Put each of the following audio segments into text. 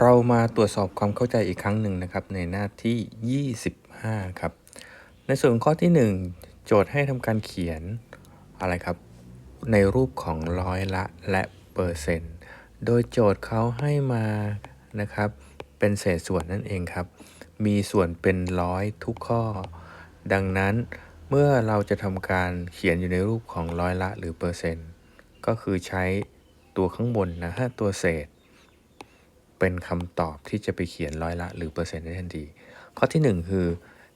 เรามาตรวจสอบความเข้าใจอีกครั้งหนึ่งนะครับในหน้าที่ 25 ครับ ในส่วนข้อที่ 1 โจทย์ให้ทำการเขียนอะไรครับ ในรูปของร้อยละและเปอร์เซ็นต์ โดยโจทย์เขาให้มานะครับ เป็นเศษส่วนนั่นเองครับ มีส่วนเป็นร้อยทุกข้อ ดังนั้นเมื่อเราจะทำการเขียนอยู่ในรูปของร้อยละหรือเปอร์เซ็นต์ ก็คือใช้ตัวข้างบนนะฮะตัวเศษ เป็นคำตอบที่จะไปเขียนร้อยละหรือเปอร์เซ็นต์ได้ทันที ข้อที่ 1 คือ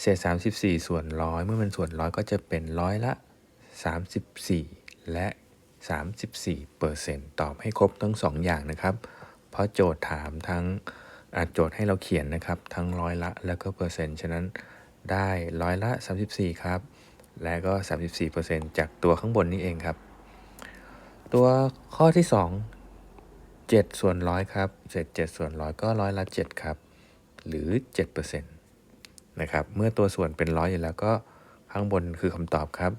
เศษ 34 ส่วนร้อยเมื่อมันส่วนร้อยก็จะเป็นร้อยละ 34 และ 34เปอร์เซ็นต์ตอบให้ครบทั้ง 2 อย่างนะครับ เพราะโจทย์ถามทั้งโจทย์ให้เราเขียนนะครับ ทั้งร้อยละแล้วก็เปอร์เซ็นต์ฉะนั้นได้ร้อยละ 34 ครับ และก็ 34เปอร์เซ็นต์จากตัวข้างบนนี้เองครับ ตัวข้อที่ 2 7 ส่วนร้อยครับเศษ7ส่วนร้อยก็ร้อยละ7ครับ หรือ 7%นะครับ เมื่อตัวส่วนเป็นร้อยอยู่แล้วก็ข้างบนคือคำตอบครับ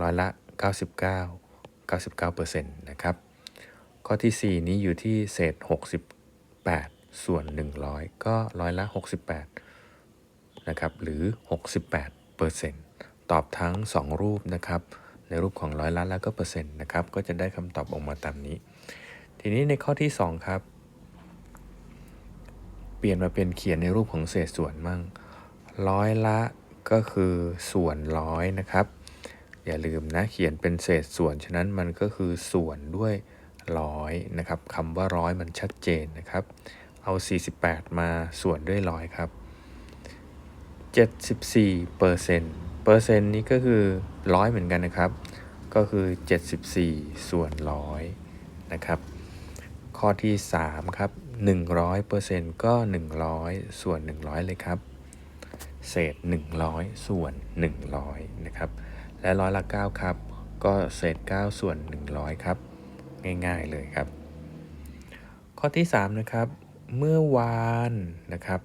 ร้อยละ 99 99%นะครับ ข้อที่ 4 นี้อยู่ที่เศษ 68 ส่วน 100 ก็ร้อยละ 68 นะครับ หรือ 68%ตอบทั้ง 2 รูปนะครับ ในรูปของร้อยละแล้วก็เปอร์เซ็นต์นะครับ ก็จะได้คำตอบออกมาตามนี้ ทีนี้ในข้อที่ 2 ครับ เปลี่ยนมาเป็นเขียนในรูปของเศษส่วนมั่งร้อยละก็คือส่วนร้อยนะครับ อย่าลืมนะเขียนเป็นเศษส่วนฉะนั้นมันก็คือส่วนด้วยร้อยนะครับคำว่าร้อยมันชัดเจนนะครับ เอา 48 มาส่วนด้วยร้อยครับ 74เปอร์เซ็นต์เปอร์เซ็นต์นี้ก็คือร้อยเหมือนกันนะครับ ก็คือ 74 ส่วนร้อยนะครับ ข้อที่ 3 ครับ 100เปอร์เซ็นต์ก็ 100 ส่วน 100 เลยครับ เศษ 100 ส่วน 100 นะครับ และร้อยละ 9 ครับ ก็เศษ 9 ส่วน 100 ครับ ง่าย ๆ เลยครับ ข้อที่ 3 นะครับ เมื่อวานนะครับ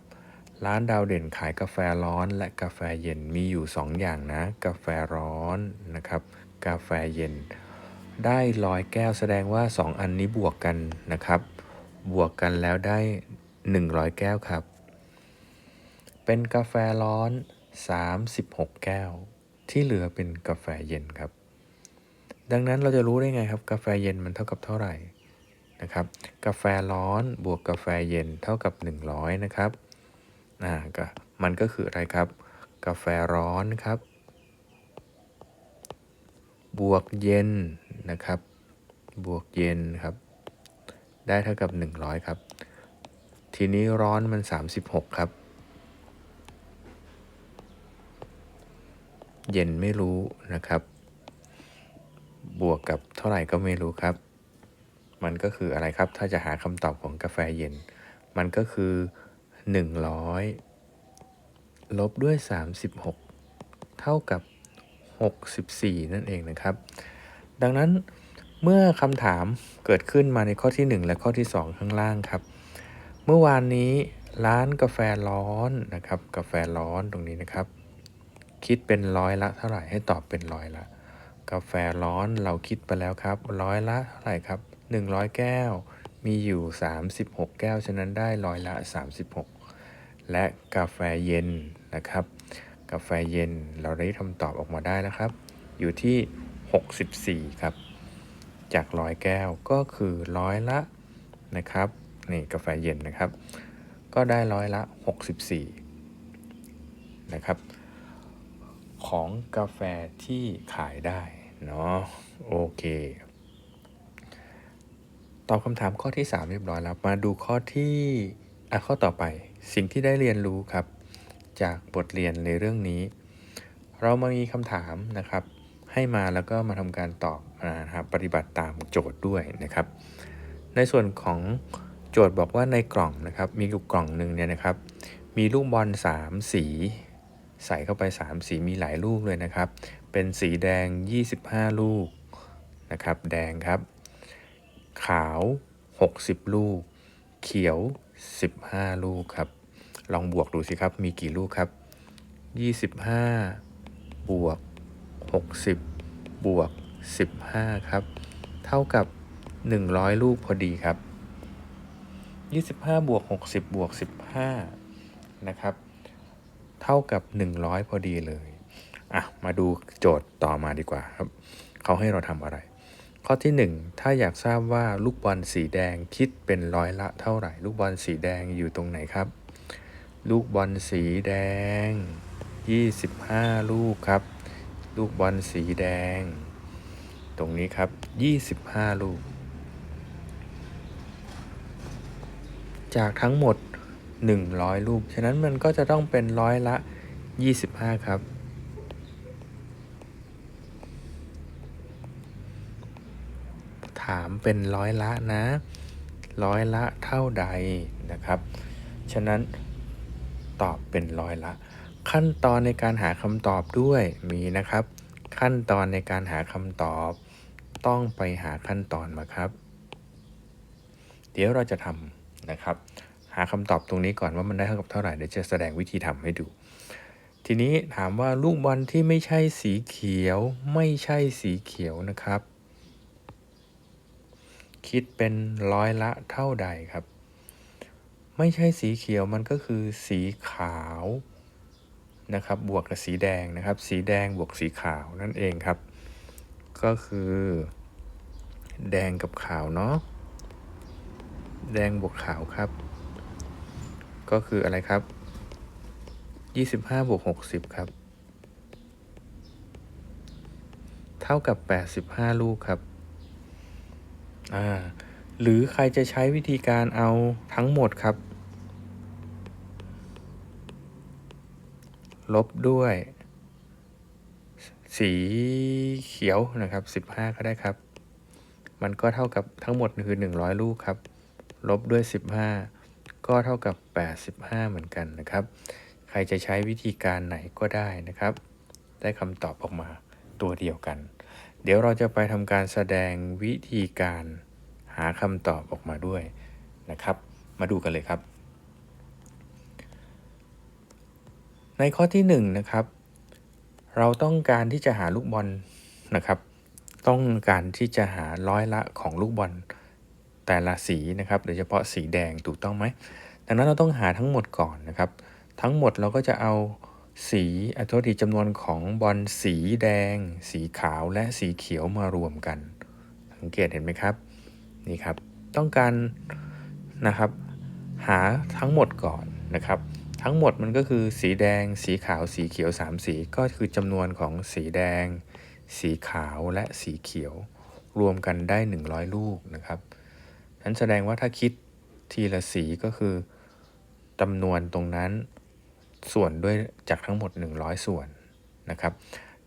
ร้านดาวเด่นขายกาแฟร้อนและกาแฟเย็นมีอยู่ 2 อย่างนะ กาแฟร้อนนะครับ กาแฟเย็น ได้ร้อยแก้วแสดงว่า 2 อันนี้บวกกันนะครับ บวกกันแล้วได้ 100 แก้วครับ เป็นกาแฟร้อน 36 แก้ว ที่เหลือเป็นกาแฟเย็นครับ ดังนั้นเราจะรู้ได้ไงครับ กาแฟเย็นมันเท่ากับเท่าไหร่นะครับ กาแฟร้อนบวกกาแฟเย็นเท่ากับ 100 นะครับอ่าก็มันก็คืออะไรครับ กาแฟร้อนครับ บวกเย็น นะครับ บวกเย็นครับ ได้เท่ากับ 100 ครับ ทีนี้ร้อนมัน 36 ครับ เย็นไม่รู้นะครับ บวกกับเท่าไหร่ก็ไม่รู้ครับ มันก็คืออะไรครับ ถ้าจะหาคำตอบของกาแฟเย็น มันก็คือ 100 ลบด้วย 36 เท่ากับ 64 นั่นเองนะครับ ดังนั้นเมื่อคำถามเกิดขึ้นมาในข้อที่ 1 และข้อที่ 2 ข้างล่างครับ เมื่อวานนี้ร้านกาแฟร้อนนะครับ กาแฟร้อนตรงนี้นะครับ คิดเป็นร้อยละเท่าไหร่ให้ตอบเป็นร้อยละ กาแฟร้อนเราคิดไปแล้วครับร้อยละเท่าไหร่ครับ 100 แก้ว มีอยู่ 36 แก้ว ฉะนั้นได้ร้อยละ 36 และกาแฟเย็นนะครับ กาแฟเย็นเราได้คำตอบออกมาได้แล้วครับ อยู่ที่ 64 ครับ จากร้อยแก้วก็คือร้อยละนะครับนี่กาแฟเย็นนะครับ ก็ได้ร้อยละ 64 นะครับ ของกาแฟที่ขายได้เนาะโอเค ตอบคำถามข้อที่ 3 เรียบร้อยแล้ว มาดูข้อที่อะข้อต่อไปสิ่งที่ได้เรียนรู้ครับ จากบทเรียนในเรื่องนี้ เรามามีคำถามนะครับ ให้มาแล้วก็มาทำการตอบนะครับปฏิบัติตามโจทย์ด้วยนะครับ ในส่วนของโจทย์บอกว่าในกล่องนะครับ มีอยู่กล่องหนึ่งเนี่ยนะครับ มีลูกบอล3 สี ใส่เข้าไป 3 สีมีหลายลูกเลยนะครับ เป็นสีแดง 25 ลูกนะครับ แดงครับ ขาว 60 ลูก เขียว 15 ลูกครับ ลองบวกดูสิครับ มีกี่ลูกครับ 25 บวก 60 บวก 15 ครับ เท่ากับ 100 ลูกพอดีครับ 25 บวก 60 บวก 15 นะครับ เท่ากับ 100 พอดีเลย อะ มาดูโจทย์ต่อมาดีกว่าครับ เขาให้เราทำอะไร ข้อที่ 1 ถ้าอยากทราบว่าลูกบอลสีแดงคิดเป็นร้อยละเท่าไหร่ ลูกบอลสีแดงอยู่ตรงไหนครับ ลูกบอลสีแดง 25 ลูกครับ ลูกบอลสีแดง ตรงนี้ครับ 25 ลูก จากทั้งหมด 100 ลูก ฉะนั้นมันก็จะต้องเป็นร้อยละ 25 ครับ ถามเป็นร้อยละนะ ร้อยละเท่าใดนะครับ ฉะนั้นตอบเป็นร้อยละ ขั้นตอนในการหาคำตอบด้วยมีนะครับ ขั้นตอนในการหาคำตอบ ต้องไปหาขั้นตอนมาครับ เดี๋ยวเราจะทำนะครับ หาคำตอบตรงนี้ก่อนว่ามันได้เท่ากับเท่าไหร่เดี๋ยวจะแสดงวิธีทำให้ดู ทีนี้ถามว่าลูกบอลที่ไม่ใช่สีเขียว ไม่ใช่สีเขียวนะครับ คิดเป็นร้อยละเท่าใดครับ ไม่ใช่สีเขียวมันก็คือสีขาว นะครับบวกกับสีแดงนะครับ สีแดงบวกสีขาวนั่นเองครับ ก็คือ แดงกับขาวเนาะแดงบวกขาวครับ ก็คืออะไรครับ 25บวก60 ครับ เท่ากับ 85 ลูกครับอ่าหรือใครจะใช้วิธีการเอาทั้งหมดครับ ลบด้วย สีเขียวนะครับ 15 ก็ได้ครับ มันก็เท่ากับทั้งหมดคือ 100 ลูกครับ ลบด้วย 15 ก็เท่ากับ 85 เหมือนกันนะครับ ใครจะใช้วิธีการไหนก็ได้นะครับ ได้คำตอบออกมาตัวเดียวกัน เดี๋ยวเราจะไปทำการแสดงวิธีการหาคำตอบออกมาด้วยนะครับ มาดูกันเลยครับ ในข้อที่1นนะครับ เราต้องการที่จะหาลูกบอลนะครับ ต้องการที่จะหาร้อยละของลูกบอลแต่ละสีนะครับโดยเฉพาะสีแดงถูกต้องไหมดังนั้นเราต้องหาทั้งหมดก่อนนะครับ ทั้งหมดเราก็จะเอาสีอัตราจำนวนของบอลสีแดง สีขาวและสีเขียวมารวมกัน สังเกตเห็นไหมครับนี่ครับ ต้องการนะครับ หาทั้งหมดก่อนนะครับ ทั้งหมดมันก็คือสีแดง สีขาว สีเขียว 3 สีก็คือจำนวนของสีแดง สีขาวและสีเขียว รวมกันได้ 100 ลูกนะครับนั้นแสดงว่าถ้าคิดทีละสีก็คือจำนวนตรงนั้นส่วนด้วยจากทั้งหมด 100 ส่วนนะครับ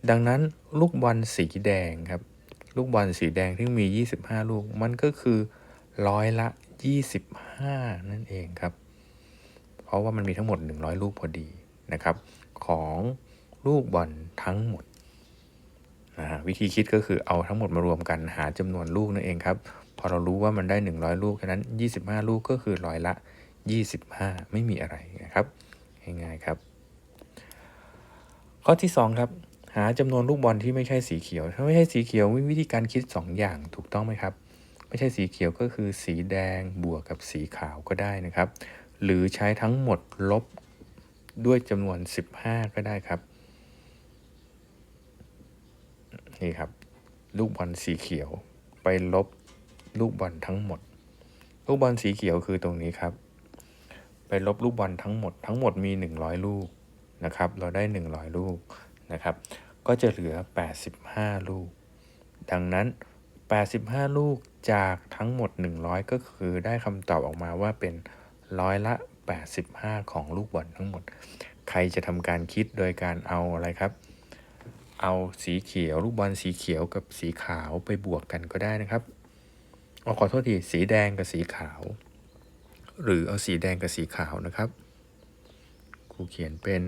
ดังนั้นลูกบอลสีแดงครับ ลูกบอลสีแดงที่มี 25 ลูก มันก็คือร้อยละ 25 นั่นเองครับ เพราะว่ามันมีทั้งหมด 100 ลูกพอดีนะครับ ของลูกบอลทั้งหมดนะวิธีคิดก็คือเอาทั้งหมดมารวมกันหาจำนวนลูกนั่นเองครับพอเรารู้ว่ามันได้ 100 ลูกฉะนั้น 25 ลูกก็คือร้อยละ 25 ไม่มีอะไรนะครับง่ายๆครับ ข้อที่ 2 ครับ หาจำนวนลูกบอลที่ไม่ใช่สีเขียว ถ้าไม่ใช่สีเขียวมีวิธีการคิด 2 อย่างถูกต้องไหมครับ ไม่ใช่สีเขียวก็คือสีแดงบวกกับสีขาวก็ได้นะครับ หรือใช้ทั้งหมดลบด้วยจำนวน 15 ก็ได้ครับ นี่ครับ ลูกบอลสีเขียวไปลบลูกบอลทั้งหมด ลูกบอลสีเขียวคือตรงนี้ครับ ไปลบลูกบอลทั้งหมด ทั้งหมดมี 100 ลูกนะครับ เราได้ 100 ลูกนะครับ ก็จะเหลือ 85 ลูก ดังนั้น 85 ลูกจากทั้งหมด 100 ก็คือได้คำตอบออกมาว่าเป็น ร้อยละ 85 ของลูกบอลทั้งหมด ใครจะทำการคิดโดยการเอาอะไรครับ เอาสีเขียวลูกบอลสีเขียวกับสีขาวไปบวกกันก็ได้นะครับอขอโทษทีสีแดงกับสีขาว หรือเอาสีแดงกับสีขาวนะครับครูเขียนเป็น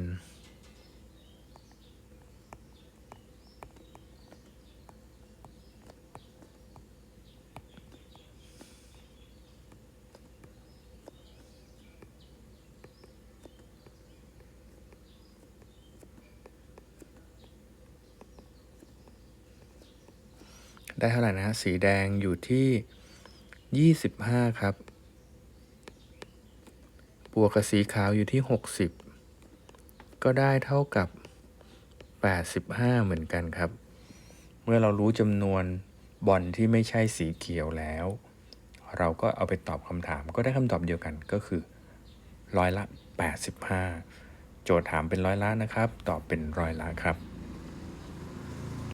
ได้เท่าไหร่นะฮะ สีแดงอยู่ที่ 25 ครับวกกับสีขาวอยู่ที่ 60 ก็ได้เท่ากับ 85 เหมือนกันครับ เมื่อเรารู้จำนวนบอลที่ไม่ใช่สีเขียวแล้ว เราก็เอาไปตอบคำถาม ก็ได้คำตอบเดียวกันก็คือร้อยละ 85 โจทย์ถามเป็นร้อยละนะครับ ตอบเป็นร้อยละครับ